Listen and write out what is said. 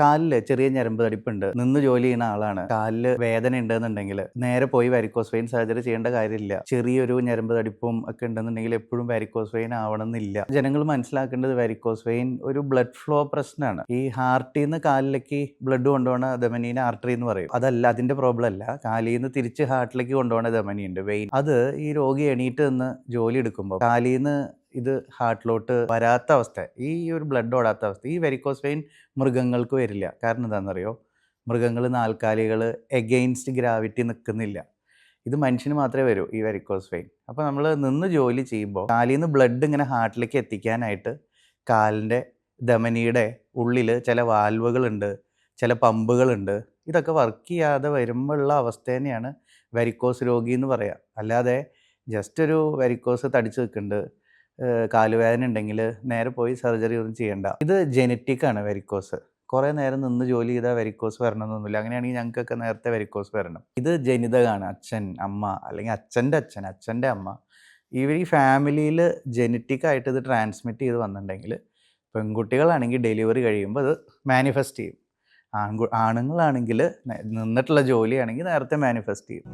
കാലിൽ ചെറിയ ഞരമ്പ് തടിപ്പുണ്ട്. നിന്ന് ജോലി ചെയ്യുന്ന ആളാണ്. കാലിൽ വേദന ഉണ്ടെന്നുണ്ടെങ്കിൽ നേരെ പോയി വാരിക്കോസ് വെയിൻ സർജറി ചെയ്യേണ്ട കാര്യമില്ല. ചെറിയൊരു ഞരമ്പ് തടിപ്പും ഒക്കെ ഉണ്ടെന്നുണ്ടെങ്കിൽ എപ്പോഴും വാരിക്കോസ് വെയിൻ ആവണമെന്നില്ല. ജനങ്ങൾ മനസ്സിലാക്കേണ്ടത് വാരിക്കോസ് വെയിൻ ഒരു ബ്ലഡ് ഫ്ലോ പ്രശ്നമാണ്. ഈ ഹാർട്ടിൽ നിന്ന് കാലിലേക്ക് ബ്ലഡ് കൊണ്ടുപോകണ ധമനീനെ ആർട്ടറി എന്ന് പറയും. അതല്ല അതിന്റെ പ്രോബ്ലം അല്ല. കാലിൽ നിന്ന് തിരിച്ച് ഹാർട്ടിലേക്ക് കൊണ്ടുപോകണ ധമനിയുണ്ട് വെയിൻ അത് ഈ രോഗി എണീറ്റ് നിന്ന് ജോലി എടുക്കുമ്പോൾ കാലിൽ നിന്ന് ഇത് ഹാർട്ടിലോട്ട് വരാത്ത അവസ്ഥ. ഈ ഒരു ബ്ലഡ് ഓടാത്ത അവസ്ഥ. ഈ വെരിക്കോസ് വെയിൻ മൃഗങ്ങൾക്ക് വരില്ല. കാരണം എന്താണെന്നറിയോ? മൃഗങ്ങൾ നാൽക്കാലികൾ എഗെയിൻസ്റ്റ് ഗ്രാവിറ്റി നിൽക്കുന്നില്ല. ഇത് മനുഷ്യന് മാത്രമേ വരൂ ഈ വെരിക്കോസ് വെയിൻ അപ്പോൾ നമ്മൾ നിന്ന് ജോലി ചെയ്യുമ്പോൾ കാലിൽ നിന്ന് ബ്ലഡ് ഇങ്ങനെ ഹാർട്ടിലേക്ക് എത്തിക്കാനായിട്ട് കാലിന്റെ ധമനിയുടെ ഉള്ളിൽ ചില വാൽവുകളുണ്ട് ചില പമ്പുകളുണ്ട് ഇതൊക്കെ വർക്ക് ചെയ്യാതെ വരുമ്പോഴുള്ള അവസ്ഥ തന്നെയാണ് വെരിക്കോസ് രോഗി എന്ന് പറയാം. അല്ലാതെ ജസ്റ്റ് ഒരു വെരിക്കോസ് തടിച്ച് നിൽക്കുന്നുണ്ട്. കാലുവേദന ഉണ്ടെങ്കിൽ നേരെ പോയി സർജറി ഒന്നും ചെയ്യണ്ട. ഇത് ജെനറ്റിക് ആണ് വെരിക്കോസ് കുറേ നേരം നിന്ന് ജോലി ചെയ്താൽ വെരിക്കോസ് വരണമെന്നൊന്നുമില്ല അങ്ങനെയാണെങ്കിൽ ഞങ്ങൾക്കൊക്കെ നേരത്തെ വെരിക്കോസ് വരണം. ഇത് ജനിതകമാണ് അച്ഛൻ അമ്മ അല്ലെങ്കിൽ അച്ഛന്റെ അച്ഛൻ അച്ഛന്റെ അമ്മ. ഇവർ ഈ ഫാമിലിയിൽ ജനറ്റിക് ആയിട്ട് ഇത് ട്രാൻസ്മിറ്റ് ചെയ്ത് വന്നിട്ടുണ്ടെങ്കിൽ പെൺകുട്ടികളാണെങ്കിൽ ഡെലിവറി കഴിയുമ്പോൾ അത് മാനിഫെസ്റ്റ് ചെയ്യും. ആൺകു ആണുങ്ങളാണെങ്കിൽ നിന്നിട്ടുള്ള ജോലിയാണെങ്കിൽ നേരത്തെ മാനിഫെസ്റ്റ് ചെയ്യും.